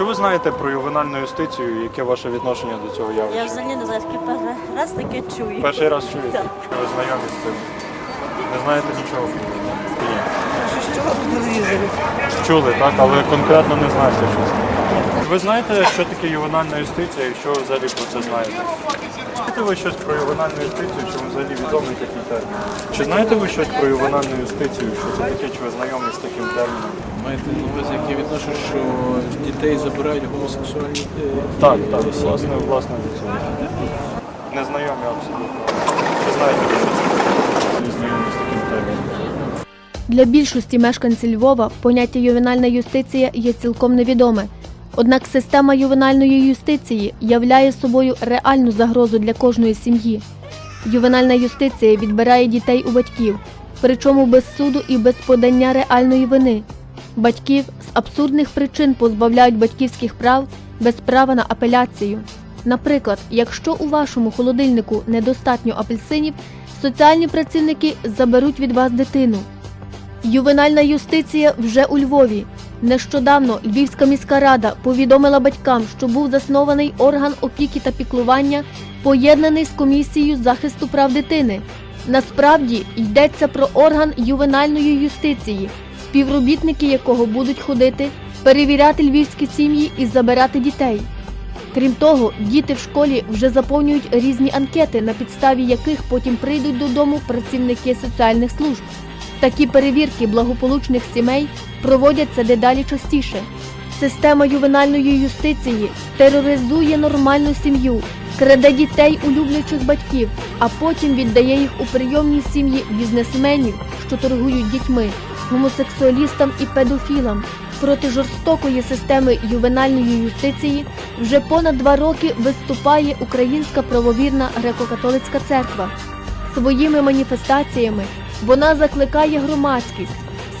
Що ви знаєте про ювенальну юстицію? Яке ваше відношення до цього Я взагалі не знаю, таке перший раз таке чую. Перший раз чуєте? Так. Ви знайомі з цим? Не знаєте нічого? Ні. Чули, так, але конкретно не знаєте щось. Ви знаєте, що таке ювенальна юстиція і що ви взагалі про це знаєте? Знаєте ви щось про ювенальну юстицію, чи вам взагалі відомий такий термін? Чи знаєте ви щось про ювенальну юстицію, що це таке, чи ви знайомі з таким терміном? Маєте на увазі, яке відношу, що дітей забирають гомосексуальні е, Так, так, власне, власне до цього. Не знайомі абсолютно. Знаєте ви. Не знайомі з таким терміном. Для більшості мешканців Львова поняття ювенальна юстиція є цілком невідоме. Однак система ювенальної юстиції являє собою реальну загрозу для кожної сім'ї. Ювенальна юстиція відбирає дітей у батьків, причому без суду і без подання реальної вини. Батьків з абсурдних причин позбавляють батьківських прав без права на апеляцію. Наприклад, якщо у вашому холодильнику недостатньо апельсинів, соціальні працівники заберуть від вас дитину. Ювенальна юстиція вже у Львові. Нещодавно Львівська міська рада повідомила батькам, що був заснований орган опіки та піклування, поєднаний з комісією захисту прав дитини. Насправді йдеться про орган ювенальної юстиції, співробітники якого будуть ходити, перевіряти львівські сім'ї і забирати дітей. Крім того, діти в школі вже заповнюють різні анкети, на підставі яких потім прийдуть додому працівники соціальних служб. Такі перевірки благополучних сімей проводяться дедалі частіше. Система ювенальної юстиції тероризує нормальну сім'ю, краде дітей у батьків, а потім віддає їх у прийомні сім'ї бізнесменів, що торгують дітьми, гомосексуалістам і педофілам. Проти жорстокої системи ювенальної юстиції вже понад два роки виступає Українська правовірна греко-католицька церква. Своїми маніфестаціями вона закликає громадськість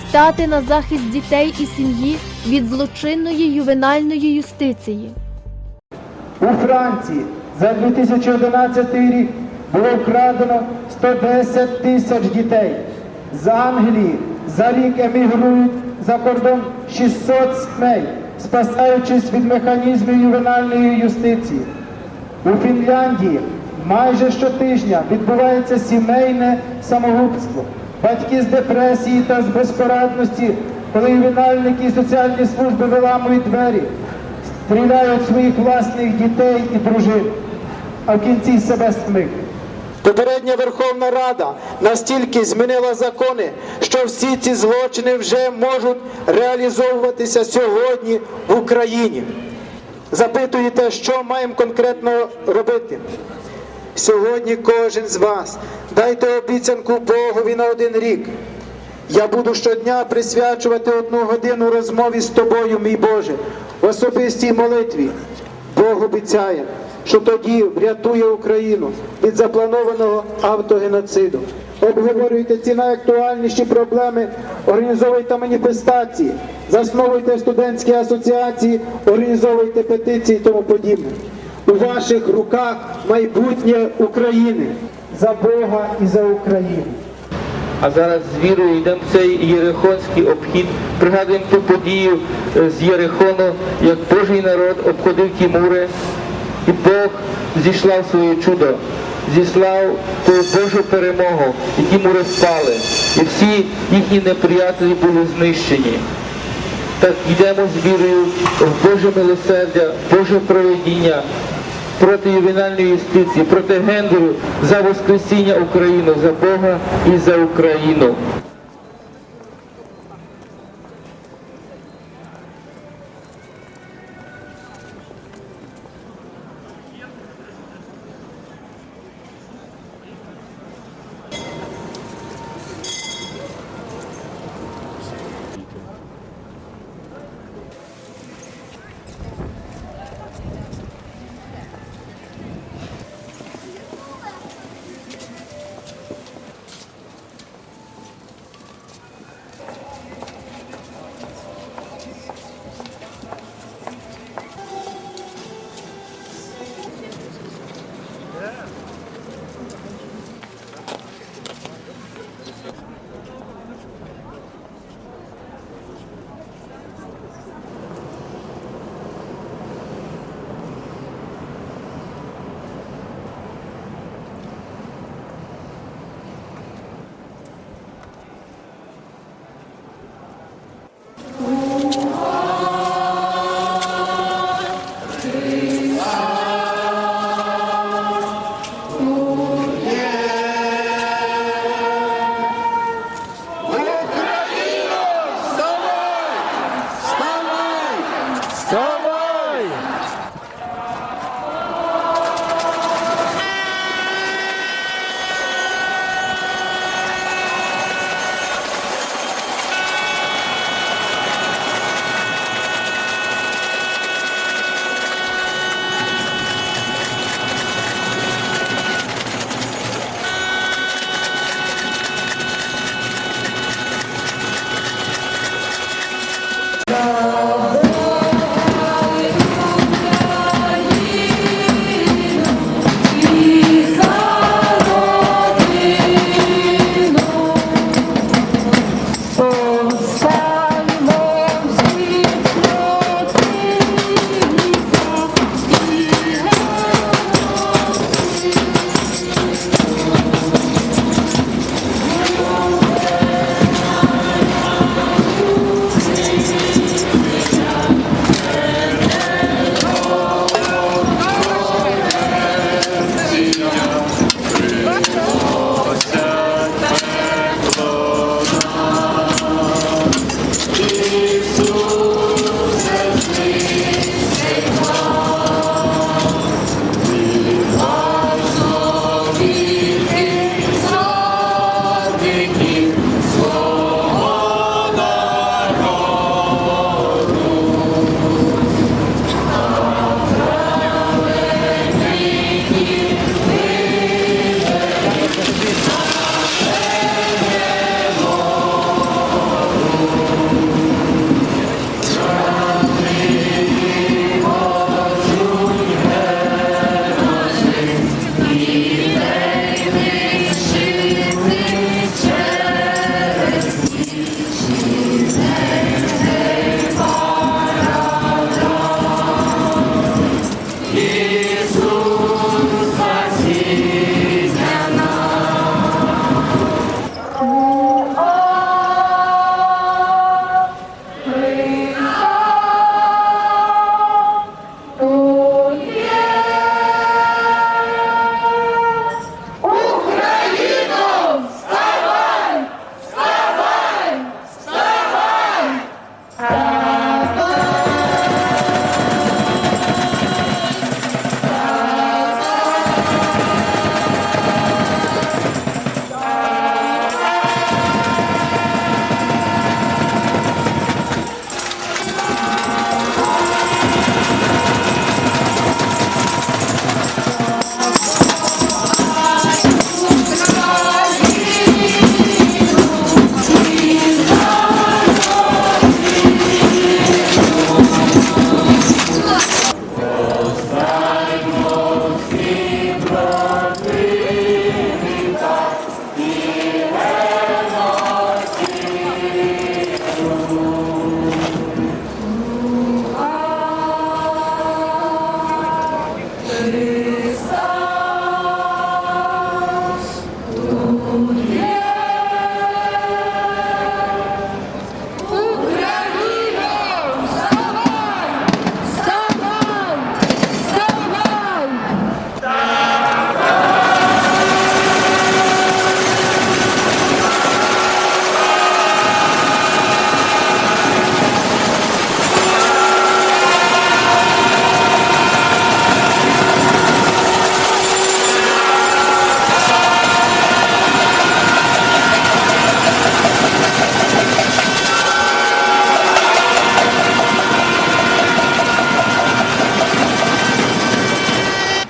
стати на захист дітей і сім'ї від злочинної ювенальної юстиції. У Франції за 2011 рік було вкрадено 110 тисяч дітей. З Англії за рік емігрують за кордон 600 сімей, спасаючись від механізмів ювенальної юстиції. У Фінляндії майже щотижня відбувається сімейне самогубство. Батьки з депресії та з безпорадності, коли ювенальники і соціальні служби виламують двері, стріляють своїх власних дітей і дружин, а в кінці себе самих. Попередня Верховна Рада настільки змінила закони, що всі ці злочини вже можуть реалізовуватися сьогодні в Україні. Запитуєте, що маємо конкретно робити? Сьогодні кожен з вас дайте обіцянку Богові на один рік. Я буду щодня присвячувати одну годину розмові з тобою, мій Боже, в особистій молитві. Бог обіцяє, що тоді врятує Україну від запланованого автогеноциду. Обговорюйте ці найактуальніші проблеми, організовуйте маніфестації, засновуйте студентські асоціації, організовуйте петиції і тому подібне. У ваших руках майбутнє України за Бога і за Україну. А зараз з вірою йдемо в цей єрихонський обхід. Пригадуємо ту подію е, з Єрихону, як Божий народ обходив ті мури, і Бог зійшлав своє чудо, зіслав ту Божу перемогу, і ті мури впали, і всі їхні неприятелі були знищені. Так йдемо з вірою в Боже милосердя, Боже проведіння проти ювенальної юстиції, проти гендеру за Воскресіння України, за Бога і за Україну.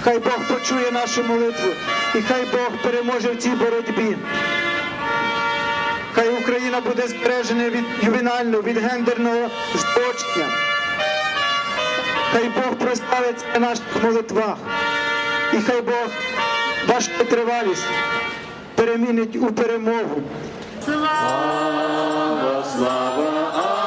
Хай Бог почує нашу молитву і хай Бог переможе в цій боротьбі. Хай Україна буде збережена від ювенального, від гендерного збочення. Хай Бог прославиться на наших молитвах. І хай Бог вашу тривалість перемінить у перемогу. Слава, слава